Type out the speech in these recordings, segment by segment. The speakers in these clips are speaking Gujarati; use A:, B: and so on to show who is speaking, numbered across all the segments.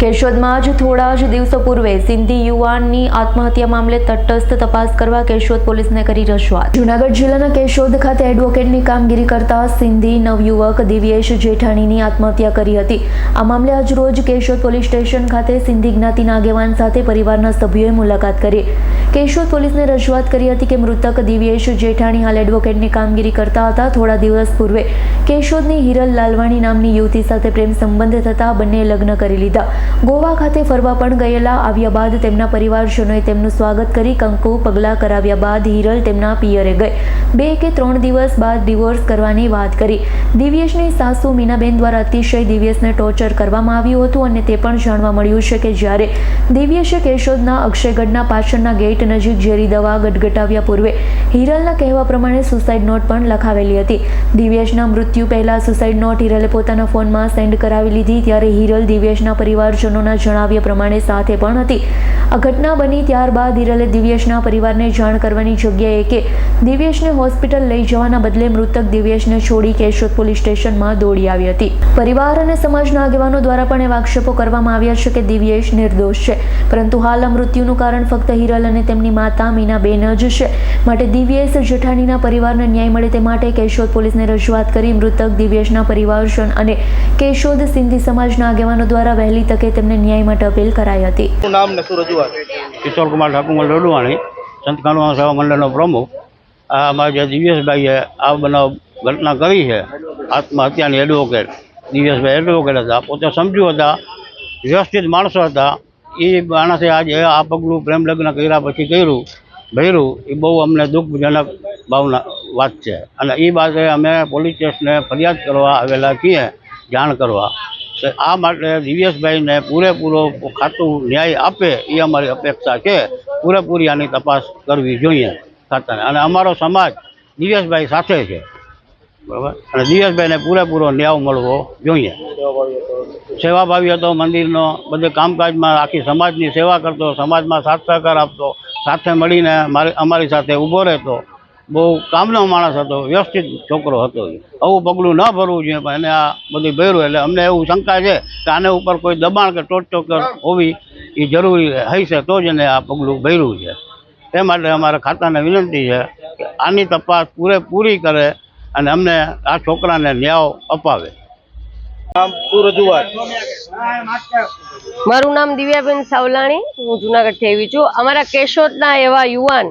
A: કેશોદમાં જ થોડા જ દિવસો પૂર્વે સિંધી યુવાનની આત્મહત્યા મામલે તટસ્થ તપાસ કરવા કેશોદ પોલીસને કરી રજૂઆત. જૂનાગઢ જિલ્લાના કેશોદ ખાતે એડવોકેટની કામગીરી કરતા સિંધી નવયુવક દિવ્યેશ જેઠાણીની આત્મહત્યા કરી હતી. આ મામલે આજરોજ કેશોદ પોલીસ સ્ટેશન ખાતે સિંધી જ્ઞાતિના આગેવાન સાથે પરિવારના સભ્યોએ મુલાકાત કરી. કેશોદ પોલીસને રજૂઆત કરી હતી કે મૃતક દિવ્યેશ જેઠાણી હાલ એડવોકેટની કામગીરી કરતા હતા. થોડા દિવસ પૂર્વે કેશોદની હિરલ લાલવાણી નામની યુવતી સાથે પ્રેમ સંબંધ થતા બંને લગ્ન કરી લીધા. ગોવા ખાતે ફરવા પણ ગયેલા આવ્યા બાદ તેમના પરિવારજનોએ તેમનું સ્વાગત કરી કંકુ પગલાં કરાવ્યા બાદ હિરલ તેમના પિયરે ગઈ. બે કે ત્રણ દિવસ બાદ ડિવોર્સ કરવાની વાત કરી. દિવ્યેશની સાસુ મીનાબેન દ્વારા અતિશય દિવ્યેશને ટોર્ચર કરવામાં આવ્યું હતું અને તે પણ જાણવા મળ્યું છે કે જ્યારે દિવ્યેશે કેશોદના અક્ષયગઢના પાછળના ગેટ નજીક ઝેરી દવા ગટગટાવ્યા પૂર્વે હિરલના કહેવા પ્રમાણે સુસાઇડ નોટ પણ લખાવેલી હતી. દિવ્યેશના મૃત્યુ પહેલા સુસાઇડ નોટ હિરલે પોતાના ફોનમાં સેન્ડ કરાવી લીધી, ત્યારે હિરલ દિવ્યેશના પરિવારજનોના જણાવ્યા પ્રમાણે સાથે પણ હતી. આ ઘટના બની ત્યારબાદ હિરલે દિવ્યેશના પરિવારને જાણ કરવાની જગ્યાએ કે દિવ્યેશને હોસ્પિટલ લઈ જવાના બદલે મૃતક દિવ્યેશને છોડી કેશોદ પોલીસ સ્ટેશનમાં દોડી આવી હતી. પરિવાર અને સમાજના આગેવાનો દ્વારા પણ એવા આક્ષેપો કરવામાં આવ્યા છે કે દિવ્યેશ નિર્દોષ છે. પરંતુ હાલ મૃત્યુનું કારણ ફક્ત હિરલ અને તેમની માતા મીનાબેન જ છે. માટે દિવ્યેશ જેઠાણીના પરિવારને ન્યાય મળે તે માટે કેશોદ પોલીસને રજૂઆત કરી મૃતક દિવ્યેશના પરિવારજન અને કેશોદ સિંધી સમાજના આગેવાનો દ્વારા વહેલી તકે તેમને ન્યાય માટે અપીલ કરાઈ હતી.
B: નામ ને શું રજૂઆત
C: કિશોર કુમાર ઠાકુર રડવાણી સંત કાનૂના સેવા મંડળનો પ્રમુખ. આ અમારા જે દિવ્યેશભાઈએ આ બનાવ ઘટના કરી છે, આત્મહત્યાની એડવોકેટ દિવ્યેશભાઈ એડવોકેટ હતા. પોતે સમજુ હતા, વ્યવસ્થિત માણસો હતા. એ માણસે આજે આ પગલું પ્રેમ લગ્ન કર્યા પછી કર્યું, ભર્યું. એ બહુ અમને દુઃખજનક ભાવના વાત છે. અને એ બાબતે અમે પોલીસ સ્ટેશને ફરિયાદ કરવા આવેલા છીએ, જાણ કરવા. આ માટે દિવ્યેશભાઈને પૂરેપૂરો ખાતું ન્યાય આપે, એ અમારી અપેક્ષા છે. પૂરેપૂરી આની તપાસ કરવી જોઈએ ખાતાને. અને અમારો સમાજ દિવ્યેશભાઈ સાથે છે. બરાબર? અને દિવ્યેશભાઈને પૂરેપૂરો ન્યાય મળવો જોઈએ. સેવાભાવી હતો, મંદિરનો, બધે કામકાજમાં આખી સમાજની સેવા કરતો, સમાજમાં સાથ સહકાર આપતો, સાથે મળીને મારી, અમારી સાથે ઊભો રહેતો. બહુ કામનો માણસ હતો વ્યવસ્થિત છોકરો હતો એ. આવું પગલું ન ભરવું જોઈએ પણ એને આ બધું ભર્યું એટલે અમને એવું શંકા છે કે આને ઉપર કોઈ દબાણ કે ટોચટોકર હોવી એ જરૂરી હશે તો જ એને આ પગલું ભર્યું છે. એ માટે અમારા ખાતાને વિનંતી છે કે આની તપાસ પૂરેપૂરી કરે અને અમને આ છોકરાને ન્યાય અપાવે.
D: મારું નામ દિવ્યાબેન સાવલાણી હું જુનાગઢથી આવી છું. અમારા કેશોદના એવા યુવાન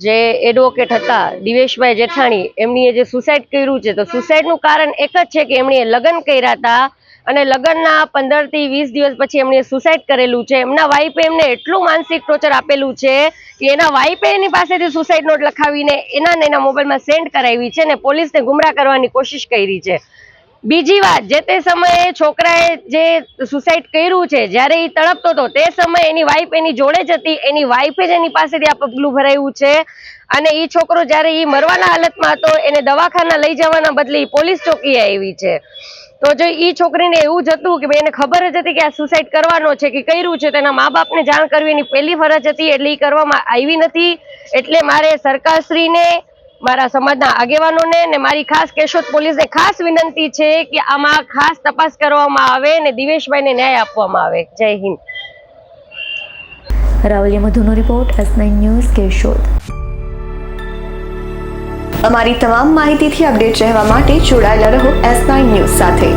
D: જે એડવોકેટ હતા, દિવેશભાઈ જેઠાણી એમણીએ જે સુસાઇડ કર્યું છે, તો સુસાઇડનું કારણ એક જ છે કે એમણે લગ્ન કર્યા હતા અને લગ્નના પંદરથી વીસ દિવસ પછી એમણે સુસાઇડ કરેલું છે. એમના વાઈફે એમને એટલું માનસિક ટોર્ચર આપેલું છે કે એના વાઈફે એની પાસેથી સુસાઇડ નોટ લખાવીને એના એના મોબાઈલમાં સેન્ડ કરાવી છે અને પોલીસને ગુમરાહ કરવાની કોશિશ કરી છે. બીજી વાત, જે તે સમયે છોકરાએ જે સુસાઇડ કર્યું છે, જ્યારે એ તડપતો હતો, તે સમયે એની વાઈફ એની જોડે જ હતી, એની વાઈફે જ એની પાસેથી આ પગલું ભરાયું છે. અને એ છોકરો જ્યારે એ મરવાના હાલતમાં હતો, એને દવાખાના લઈ જવાના બદલે પોલીસ ચોકીએ આવી છે. તો જો એ છોકરીને એવું જ હતું કે ભાઈ એને ખબર જ હતી કે આ સુસાઇડ કરવાનો છે, કે કર્યું છે, તેના મા બાપને જાણ કરવી એની પહેલી ફરજ હતી, એટલે એ કરવામાં આવી નથી. એટલે મારે સરકારશ્રીને મારા સમાજના આગેવાનોને ને મારી ખાસ કેશોદ પોલીસને ખાસ વિનંતી છે કે આમાં ખાસ તપાસ કરવામાં આવે ને દિવેશભાઈને ન્યાય આપવામાં આવે. જય Hind.
A: Ravali મધુનો report S nine news Keshod.
E: અમારી તમામ માહિતીથી અપડેટ રહેવા માટે જોડાયેલા રહો એસ નાઇન ન્યૂઝ સાથે.